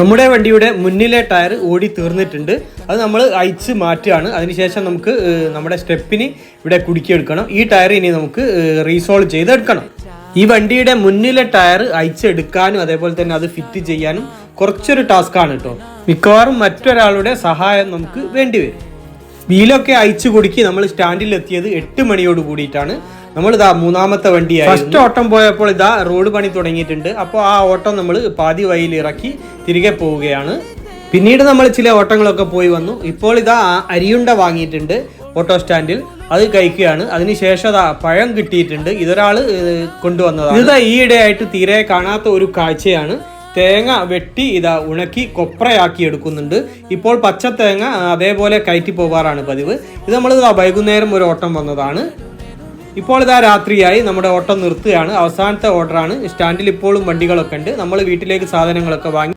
നമ്മുടെ വണ്ടിയുടെ മുന്നിലെ ടയർ ഓടി തീർന്നിട്ടുണ്ട്. അത് നമ്മൾ അയച്ച് മാറ്റുകയാണ്. അതിനുശേഷം നമുക്ക് നമ്മുടെ സ്റ്റെപ്പിന് ഇവിടെ കുടുക്കിയെടുക്കണം. ഈ ടയർ ഇനി നമുക്ക് റീസോൾവ് ചെയ്തെടുക്കണം. ഈ വണ്ടിയുടെ മുന്നിലെ ടയർ അയച്ചെടുക്കാനും അതേപോലെ തന്നെ അത് ഫിറ്റ് ചെയ്യാനും കുറച്ചൊരു ടാസ്ക് ആണ് കേട്ടോ. മിക്കവാറും മറ്റൊരാളുടെ സഹായം നമുക്ക് വേണ്ടിവരും വീലൊക്കെ അയച്ചു കൊടുക്കി നമ്മൾ സ്റ്റാൻഡിൽ എത്തിയത് എട്ട് മണിയോട് കൂടിയിട്ടാണ്. നമ്മൾ ഇതാ മൂന്നാമത്തെ വണ്ടിയായി ഫസ്റ്റ് ഓട്ടം പോയപ്പോൾ ഇതാ റോഡ് പണി തുടങ്ങിയിട്ടുണ്ട്. അപ്പോൾ ആ ഓട്ടം നമ്മൾ പാതി വഴിയിൽ ഇറക്കി തിരികെ പോവുകയാണ്. പിന്നീട് നമ്മൾ ചില ഓട്ടങ്ങളൊക്കെ പോയി വന്നു. ഇപ്പോൾ ഇതാ അരിയുണ്ട വാങ്ങിയിട്ടുണ്ട് ഓട്ടോ സ്റ്റാൻഡിൽ. അത് കഴിക്കുകയാണ്. അതിനുശേഷം അതാ പഴം കിട്ടിയിട്ടുണ്ട്. ഇതൊരാൾ കൊണ്ടുവന്നതാണ്. ഇതാ ഈയിടെയായിട്ട് തീരെ കാണാത്ത ഒരു കാഴ്ചയാണ്. തേങ്ങ വെട്ടി ഇതാ ഉണക്കി കൊപ്രയാക്കി എടുക്കുന്നുണ്ട്. ഇപ്പോൾ പച്ച തേങ്ങ അതേപോലെ കയറ്റി പോകാറാണ് പതിവ്. ഇത് നമ്മൾ വൈകുന്നേരം ഒരു ഓട്ടം വന്നതാണ്. ഇപ്പോൾ ഇതാ രാത്രിയായി നമ്മുടെ ഓട്ടം നിർത്തുകയാണ്. അവസാനത്തെ ഓർഡറാണ് സ്റ്റാൻഡിൽ ഇപ്പോഴും വണ്ടികളൊക്കെ ഉണ്ട്. നമ്മൾ വീട്ടിലേക്ക് സാധനങ്ങളൊക്കെ വാങ്ങി